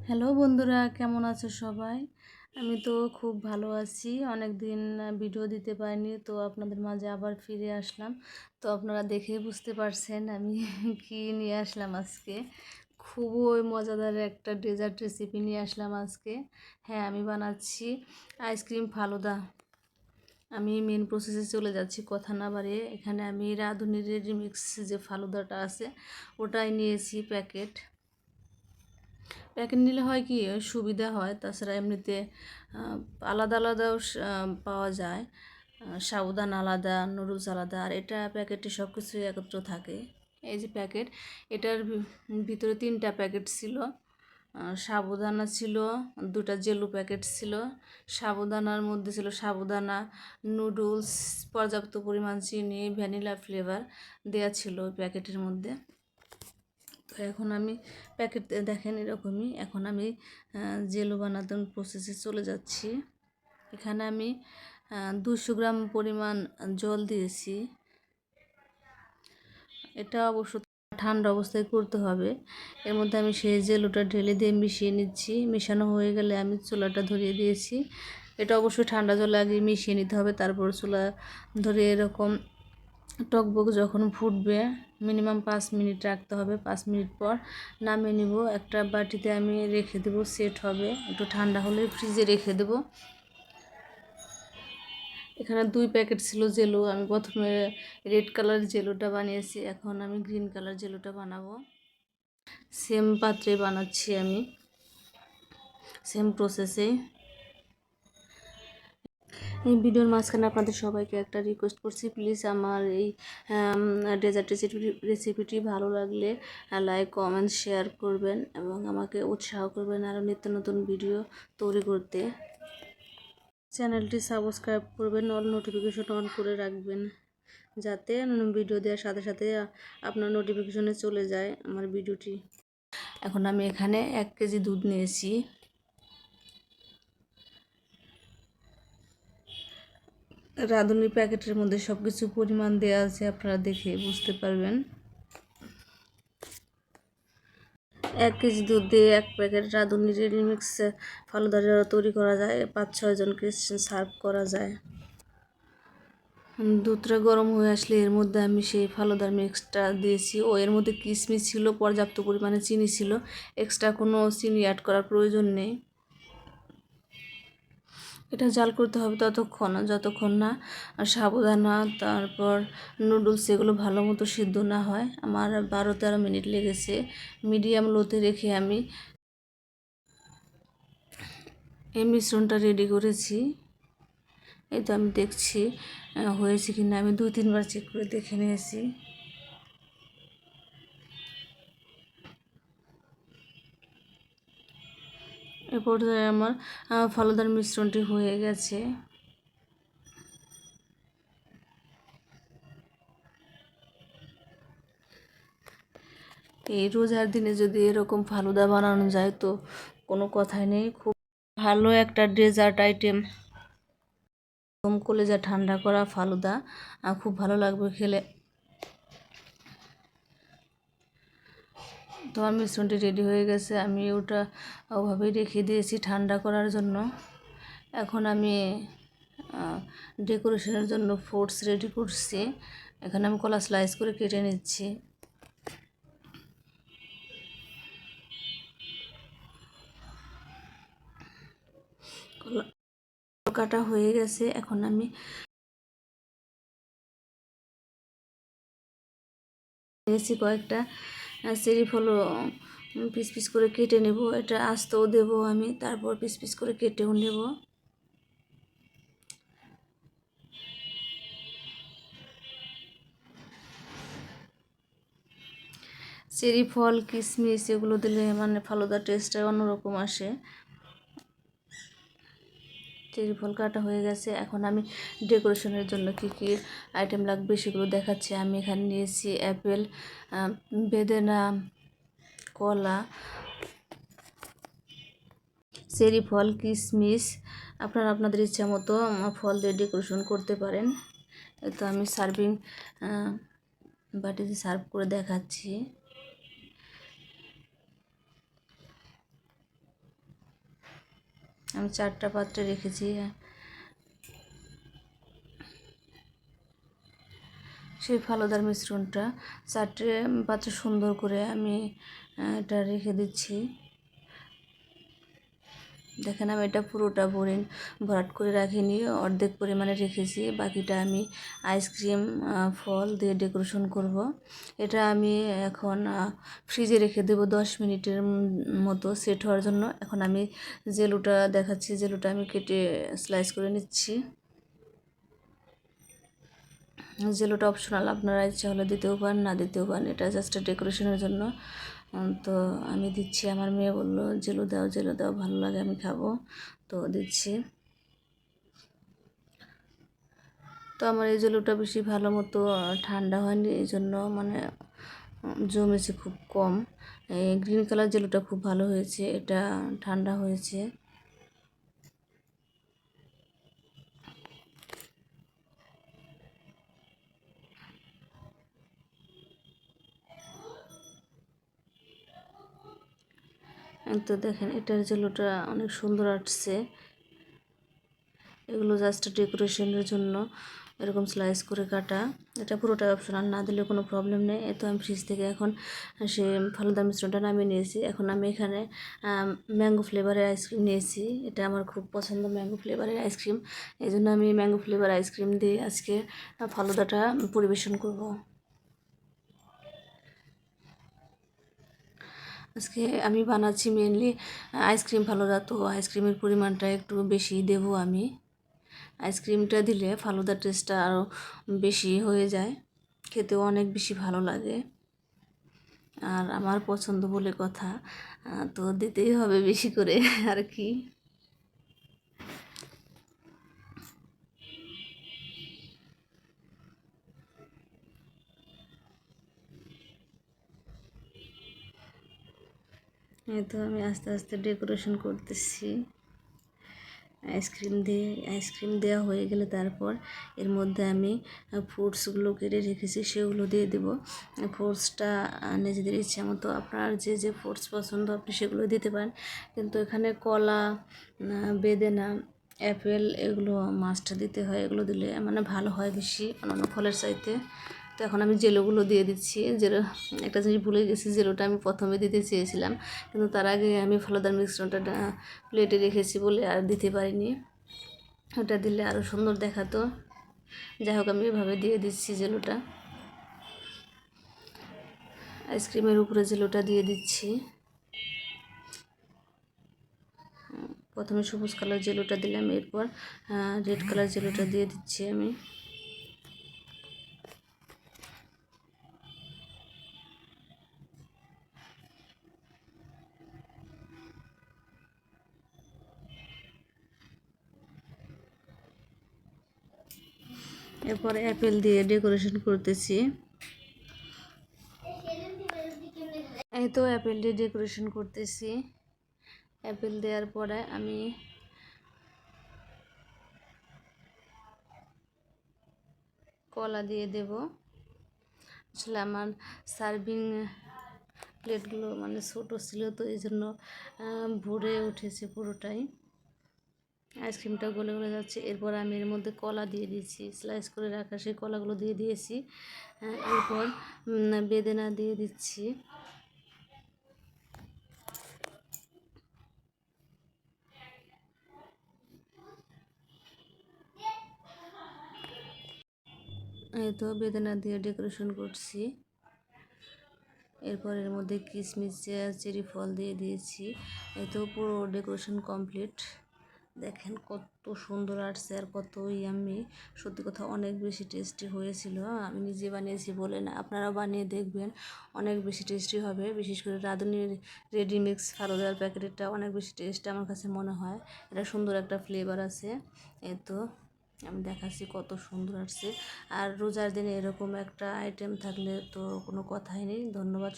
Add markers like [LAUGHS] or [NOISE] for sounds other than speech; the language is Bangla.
হ্যালো বন্ধুরা, কেমন আছো সবাই? আমি তো খুব ভালো আছি। অনেক দিন ভিডিও দিতে পারিনি, তো আপনাদের মাঝে আবার ফিরে আসলাম। তো আপনারা দেখে বুঝতে পারছেন আমি [LAUGHS] কি নিয়ে আসলাম আজকে। খুবই মজাদার একটা ডেজার্ট রেসিপি নিয়ে আসলাম আজকে। হ্যাঁ আমি বানাচ্ছি আইসক্রিম ফালুদা। আমি মেন প্রসেসে চলে যাচ্ছি, কথা না বাড়িয়ে। এখানে আমি রাঁধুনির রেডিমিক্স যে ফালুদাটা আছে, ওটাই নিয়েছি প্যাকেট প্যাকেট নিলে হয় কি সুবিধা হয়। তাছাড়া এমনিতে আলাদা আলাদাও পাওয়া যায়। সাবুদান আলাদা, নুডলস আলাদা, আর এটা প্যাকেটে সব কিছুই একত্র থাকে। এই যে প্যাকেট, এটার ভিতরে তিনটা প্যাকেট ছিল। সাবুদানা ছিল, দুটা জেলু প্যাকেট ছিল। সাবুদানার মধ্যে ছিল সাবুদানা, নুডলস, পর্যাপ্ত পরিমাণ চিনি, ভ্যানিলা ফ্লেভার দেওয়া ছিল প্যাকেটের মধ্যে। এখন আমি প্যাকেট দেখেন এরকমই, এখন আমি জেলো বানানোর প্রসেসে চলে যাচ্ছি। এখানে আমি দুশো গ্রাম পরিমাণ জল দিয়েছি। এটা অবশ্য ঠান্ডা অবস্থায় করতে হবে। এর মধ্যে আমি সেই জেলোটা ঢেলে দিয়ে মিশিয়ে নিচ্ছি। মেশানো হয়ে গেলে আমি চুলাটা ধরিয়ে দিয়েছি। এটা অবশ্যই ঠান্ডা জল আগে মিশিয়ে নিতে হবে, তারপর চুলা ধরে এরকম টকবক যখন ফুটবে, মিনিমাম পাঁচ মিনিট রাখতে হবে। পাঁচ মিনিট পর নামিয়ে নিব। একটা বাটিতে আমি রেখে দেব, সেট হবে। একটু ঠান্ডা হলে ফ্রিজে রেখে দেব। এখানে দুই প্যাকেট ছিল জেলো। আমি প্রথমে রেড কালার জেলোটা বানিয়েছি, এখন আমি গ্রিন কালার জেলোটা বানাবো। সেম পাত্রে বানাচ্ছি আমি, সেম প্রসেসে এই ভিডিওর মাঝখানে আপনাদের সবাইকে একটা রিকোয়েস্ট করছি প্লিজ আমার এই ডেজার্ট রেসিপি রেসিপিটি ভালো লাগলে লাইক কমেন্ট শেয়ার করবেন এবং আমাকে উৎসাহ করবেন আরও নিত্য নতুন ভিডিও তৈরি করতে। চ্যানেলটি সাবস্ক্রাইব করবেন অল নোটিফিকেশন অন করে রাখবেন, যাতে ভিডিও দেওয়ার সাথে সাথে আপনার নোটিফিকেশনে চলে যায় আমার ভিডিওটি এখন আমি এখানে এক কেজি দুধ নিয়েছি। রাঁধুনি প্যাকেটের মধ্যে সব কিছু পরিমাণ দেওয়া আছে, আপনারা দেখে বুঝতে পারবেন। এক কেজি দুধ দিয়ে এক প্যাকেট রাঁধুনি রেডিমিক্স ফালুদার তৈরি করা যায়, পাঁচ ছয়জনকে সার্ভ করা যায়। দুধটা গরম হয়ে আসলে এর মধ্যে আমি সেই ফালুদার মিক্সটা দিয়েছি। ও এর মধ্যে কিশমিশ ছিল, পর্যাপ্ত পরিমাণে চিনি ছিল, এক্সট্রা কোনো চিনি অ্যাড করার প্রয়োজন নেই। এটা জাল করতে হবে ততক্ষণ যতক্ষণ না সাবুদানা তারপর নুডলস এগুলো ভালো মতো সিদ্ধ না হয়। আমার বারো তেরো মিনিট লেগেছে মিডিয়াম লোতে রেখে আমি এই মিশ্রণটা রেডি করেছি। এই তো আমি দেখছি হয়েছে কি না আমি দুই তিনবার চেক করে দেখে নিয়েছি। এ পর্যায়ে আমার ফলদার মিশ্রণটি হয়ে গেছে। এই রোজার দিনে যদি এরকম ফালুদা বানানো যায় তো কোনো কথাই নেই। খুব ভালো একটা ডেজার্ট আইটেম। কলেজা ঠান্ডা করা ফালুদা খুব ভালো লাগবে খেলে। তো আমার মিশ্রণটি রেডি হয়ে গেছে, আমি ওটা ওভাবেই রেখে দিয়েছি ঠান্ডা করার জন্য। এখন আমি ডেকোরেশনের জন্য ফ্রুটস রেডি করছি। এখানে আমি কলা স্লাইস করে কেটে নিচ্ছি। কাটা হয়ে গেছে, এখন আমি কয়েকটা চেরি ফলও পিস পিস করে কেটে নেব এটা আস্তেও দেব আমি, তারপর পিস পিস করে কেটেও নেব। চেরি ফল, কিশমিশ, এগুলো দিলে মানে ফালুদার টেস্টটা অন্যরকম আসে। চেরি ফল কাটা হয়ে গেছে। এখন আমি ডেকোরেশনের জন্য কী কী আইটেম লাগবে সেগুলো দেখাচ্ছি। আমি এখানে নিয়েছি অ্যাপেল বেদেনা, কলা, চেরি ফল কিশমিশ আপনারা আপনাদের ইচ্ছা মতো ফল দিয়ে ডেকোরেশন করতে পারেন। তো আমি সার্ভিং বাটিতে সার্ভ করে দেখাচ্ছি। আমি চারটা পাত্রে রেখেছি। সেই ফালুদার মিশ্রণটা চারটে পাত্রে সুন্দর করে আমি এটা রেখে দিচ্ছি। দেখেন আমি এটা পুরোটা ভরে ভরাট করে রাখিনি, অর্ধেক পরিমাণে রেখেছি। বাকিটা আমি আইসক্রিম ফল দিয়ে ডেকোরেশন করব। এটা আমি এখন ফ্রিজে রেখে দেবো দশ মিনিটের মতো সেট হওয়ার জন্য। এখন আমি জেলুটা দেখাচ্ছি জেলুটা আমি কেটে স্লাইস করে নিচ্ছি। জেলোটা অপশনাল আপনারা ইচ্ছা হলে দিতেও পারেন, না দিতেও পারেন, এটা জাস্ট ডেকোরেশনের জন্য। তো আমি দিচ্ছি, আমার মেয়ে বলল, জেলো দাও জেলো দাও, ভালো লাগে, আমি খাব। তো দিচ্ছি। তো আমার এই জেলোটা বেশি ভালো মতো ঠান্ডা হয়নি, এই জন্য মানে জমেছে খুব কম। এই গ্রিন কালার জেলোটা খুব ভালো হয়েছে, এটা ঠান্ডা হয়েছে। তো দেখেন, এটার জেলোটা অনেক সুন্দর আসছে। এগুলো জাস্ট ডেকোরেশনের জন্য এরকম স্লাইস করে কাটা। এটা পুরোটা অপশনাল না দিলে কোনো প্রবলেম নেই। এ তো আমি ফ্রিজ থেকে এখন সে ফালুদা মিশ্রণটা নামিয়ে নিয়েছি। এখন আমি এখানে ম্যাঙ্গো ফ্লেভারের আইসক্রিম নিয়েছি। এটা আমার খুব পছন্দ ম্যাঙ্গো ফ্লেভারের আইসক্রিম এই জন্য আমি ম্যাঙ্গো ফ্লেভার আইসক্রিম দিয়ে আজকে ফালুদাটা পরিবেশন করব। আজকে আমি বানাচ্ছি মেনলি আইসক্রিম ফালুদা তো আইসক্রিমের পরিমাণটা একটু বেশি দেব আমি। আইসক্রিমটা দিলে ফালুদার টেস্টটা আরও বেশি হয়ে যায়। খেতেও অনেক বেশি ভালো লাগে। আর আমার পছন্দ বলে কথা তো দিতেই হবে বেশি করে, আর কি। তো আমি আস্তে আস্তে ডেকোরেশন করতেছি। আইসক্রিম দিয়ে, আইসক্রিম দেওয়া হয়ে গেলে তারপর এর মধ্যে আমি ফ্রুটসগুলো কেটে রেখেছি, সেগুলো দিয়ে দেব। ফ্রুটসটা নিজেদের ইচ্ছা মতো আপনার যে যে ফ্রুটস পছন্দ আপনি সেগুলো দিতে পারেন। কিন্তু এখানে কলা বেদেনা, অ্যাপেল এগুলো মাছটা দিতে হয়। এগুলো দিলে মানে ভালো হয় বেশি অন্যান্য ফলের চাইতে। তো এখন আমি জেলোগুলো দিয়ে দিচ্ছি। জেলো, একটা জিনিস ভুলে গেছি, জেলোটা আমি প্রথমে দিতে চেয়েছিলাম। কিন্তু তার আগে আমি ফলদার মিশ্রণটা প্লেটে রেখেছি বলে আর দিতে পারিনি। ওটা দিলে আরও সুন্দর দেখাতো। যাই হোক, আমি এভাবে দিয়ে দিচ্ছি জেলোটা। আইসক্রিমের উপরে জেলোটা দিয়ে দিচ্ছি। প্রথমে সবুজ কালার জেলোটা দিলাম, এরপর রেড কালার জেলোটা দিয়ে দিচ্ছি আমি। এরপর অ্যাপেল দিয়ে ডেকোরেশন করতেছি। এই তো অ্যাপেল দিয়ে ডেকোরেশন করতেছি। অ্যাপেল দেওয়ার পরে আমি কলা দিয়ে দেব। আসলে আমার সার্ভিং প্লেটগুলো মানে ছোটো ছিল, তো এই জন্য ভরে উঠেছে পুরোটাই। আইসক্রিমটা গলে গলে যাচ্ছে। এরপর আমি এর মধ্যে কলা দিয়ে দিয়েছি। স্লাইস করে রাখা সেই কলাগুলো দিয়ে দিয়েছি। এরপর বেদেনা দিয়ে দিচ্ছি। এই তো বেদানা দিয়ে ডেকোরেশন করছি। এরপর এর মধ্যে কিশমিশ চেরি, ফল দিয়ে দিয়েছি। এই তো পুরো ডেকোরেশন কমপ্লিট। দেখেন কত সুন্দর আসছে আর কত ইয়াম্মি সত্যি কথা অনেক বেশি টেস্টি হয়েছিল আমি নিজে বানিয়েছি বলে না আপনারা বানিয়ে দেখবেন, অনেক বেশি টেস্টি হবে। বিশেষ করে রাঁধুনির রেডিমিক্স ফালুদার প্যাকেটটা অনেক বেশি টেস্ট আমার কাছে মনে হয়। এটা সুন্দর একটা ফ্লেভার আছে। এই তো, আমি দেখাচ্ছি কত সুন্দর আসছে। আর রোজার দিনে এরকম একটা আইটেম থাকলে তো কোনো কথাই নেই। ধন্যবাদ